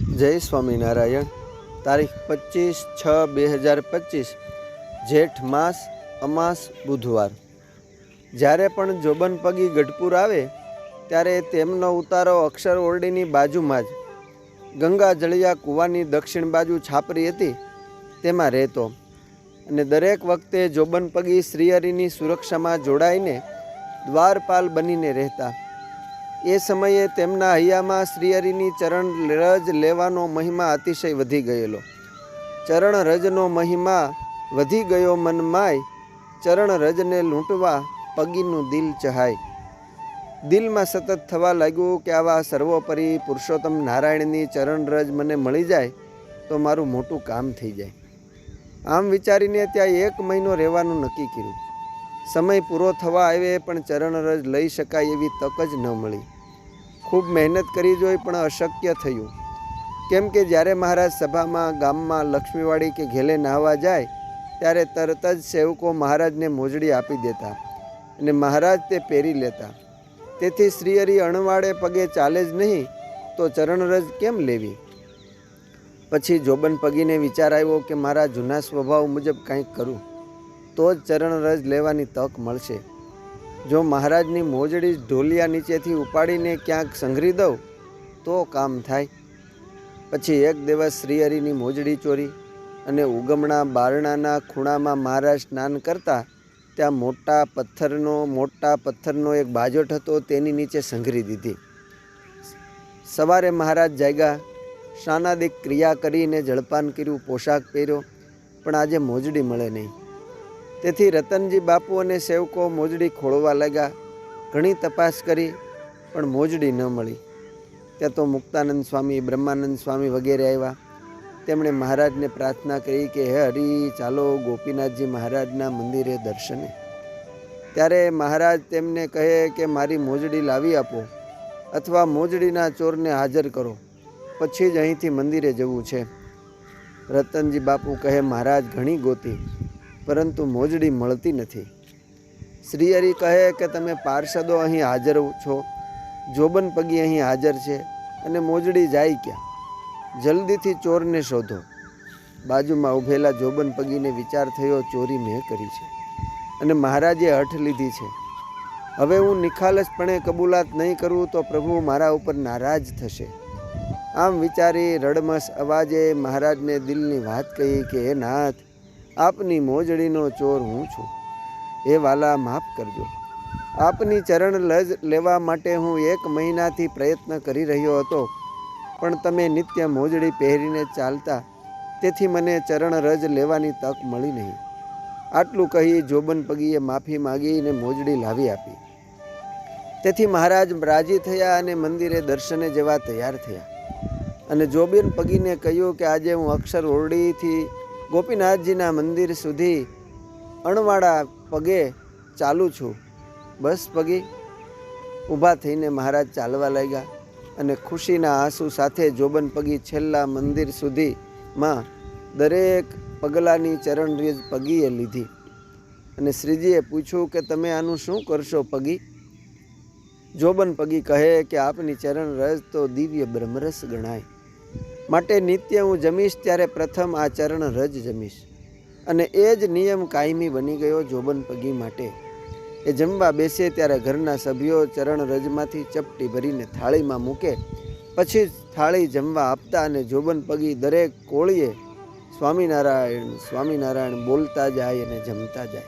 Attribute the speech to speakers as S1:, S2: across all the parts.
S1: જય સ્વામિનારાયણ. તારીખ પચીસ છ બે હજાર પચીસ, જેઠ માસ, અમાસ, બુધવાર. જ્યારે પણ જોબન પગી ગઢપુર આવે, ત્યારે તેમનો ઉતારો અક્ષર ઓરડીની બાજુમાં જ. ગંગા જળિયા કૂવાની દક્ષિણ બાજુ છાપરી હતી, તેમાં રહેતો. અને દરેક વખતે જોબન પગી શ્રીહરિની સુરક્ષામાં જોડાઈને દ્વારપાલ બનીને રહેતા. એ સમયે તેમના હૈયામાં શ્રીહરિની ચરણ રજ લેવાનો મહિમા અતિશય વધી ગયેલો. ચરણ રજનો મહિમા વધી ગયો મનમાય, ચરણ રજને લૂંટવા પગીનું દિલ ચહાય. દિલમાં સતત થવા લાગ્યું કે આવા સર્વોપરી પુરુષોત્તમ નારાયણની ચરણ રજ મને મળી જાય તો મારું મોટું કામ થઈ જાય. આમ વિચારીને ત્યાં એક મહિનો રહેવાનું નક્કી કર્યું. સમય પૂરો થવા આવે પણ ચરણ રજ લઈ શકાય એવી તક જ ન મળી. ખૂબ મહેનત કરી જોઈ પણ અશક્ય થયું. કેમ કે જ્યારે મહારાજ સભામાં, ગામમાં લક્ષ્મીવાડી કે ઘેલે નાહવા જાય, ત્યારે તરત જ સેવકો મહારાજને મોજડી આપી દેતા અને મહારાજ તે પહેરી લેતા. તેથી શ્રીહરિ અણવાડે પગે ચાલે જ નહીં, તો ચરણરજ કેમ લેવી? પછી જોબન પગીને વિચાર આવ્યો કે મારા જૂના સ્વભાવ મુજબ કંઈક કરું. તો જ ચરણરજ લેવાની તક મળશે. જો મહારાજની મોજડી ઢોલિયા નીચેથી ઉપાડીને ક્યાંક સંઘરી દઉં, તો કામ થાય. પછી એક દિવસ શ્રીહરિની મોજડી ચોરી અને ઉગમણા બારણાના ખૂણામાં મહારાજ સ્નાન કરતા ત્યાં મોટા પથ્થરનો મોટા પથ્થરનો એક બાજોટ હતો તેની નીચે સંઘરી દીધી. સવારે મહારાજ જાગ્યા, સ્નાનાદિક ક્રિયા કરીને જળપાન કર્યું, પોશાક પહેર્યો, પણ આજે મોજડી મળે નહીં. તેથી રતનજી બાપુ અને સેવકો મોજડી ખોળવા લાગ્યા. ઘણી તપાસ કરી, પણ મોજડી ન મળી. ત્યાં તો મુક્તાનંદ સ્વામી, બ્રહ્માનંદ સ્વામી વગેરે આવ્યા. તેમણે મહારાજને પ્રાર્થના કરી કે, હે હરિ, ચાલો ગોપીનાથજી મહારાજના મંદિરે દર્શને. ત્યારે મહારાજ તેમને કહે કે, મારી મોજડી લાવી આપો અથવા મોજડીના ચોરને હાજર કરો. પછી જ અહીંથી મંદિરે જવું છે. રતનજી બાપુ કહે, મહારાજ, ઘણી ગોતી. પરંતુ મોજડી મળતી નથી. શ્રીહરિ કહે કે તમે પાર્ષદો અહીં હાજર છો. જોબન પગી અહીં હાજર છે અને મોજડી જાય ક્યાં? જલ્દીથી ચોરને શોધો. બાજુમાં ઊભેલા જોબન પગીને વિચાર થયો ચોરી મેં કરી છે અને મહારાજે હઠ લીધી છે. હવે હું નિખાલસપણે કબૂલાત નહીં કરું તો પ્રભુ મારા ઉપર નારાજ થશે. આમ વિચારી રડમસ અવાજે મહારાજને દિલની વાત કહી કે, હે નાથ આપની મોજડીનો ચોર હું છું. એ વાલા માફ કરજો. આપની ચરણ લજ લેવા માટે હું એક મહિનાથી પ્રયત્ન કરી રહ્યો હતો, પણ તમે નિત્ય મોજડી પહેરીને ચાલતા, તેથી મને ચરણ રજ લેવાની તક મળી નહીં. આટલું કહી જોબન પગીએ માફી માગીને મોજડી લાવી આપી. તેથી મહારાજ રાજી થયા અને મંદિરે દર્શને જવા તૈયાર થયા. અને જોબેન પગીને કહ્યું કે આજે હું અક્ષર ઓરડીથી ગોપીનાથજીના મંદિર સુધી અણવાડા પગે ચાલું છું. બસ પગી ઊભા થઈને મહારાજ ચાલવા લાગ્યા અને ખુશીના આંસુ સાથે જોબન પગી છેલ્લા મંદિર સુધીમાં દરેક પગલાની ચરણ રેજ પગીએ લીધી. અને શ્રીજીએ પૂછ્યું કે તમે આનું શું કરશો પગી? જોબન પગી કહે કે આપની ચરણ રજ તો દિવ્ય બ્રહ્મરસ ગણાય. માટે નિત્ય હું જમીશ ત્યારે પ્રથમ આ ચરણ રજ જમીશ. અને એ જ નિયમ કાયમી બની ગયો જોબન પગી માટે. એ જમવા બેસે ત્યારે ઘરના સભ્યો ચરણ રજમાંથી ચપટી ભરીને થાળીમાં મૂકે. પછી થાળી જમવા આપતા અને જોબન પગી દરેક કોળીએ સ્વામિનારાયણ સ્વામિનારાયણ બોલતા જાય અને જમતા જાય.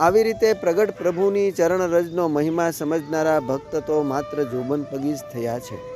S1: આવી રીતે પ્રગટ પ્રભુની ચરણ રજનો મહિમા સમજનારા ભક્ત તો માત્ર જોબન પગી જ થયા છે.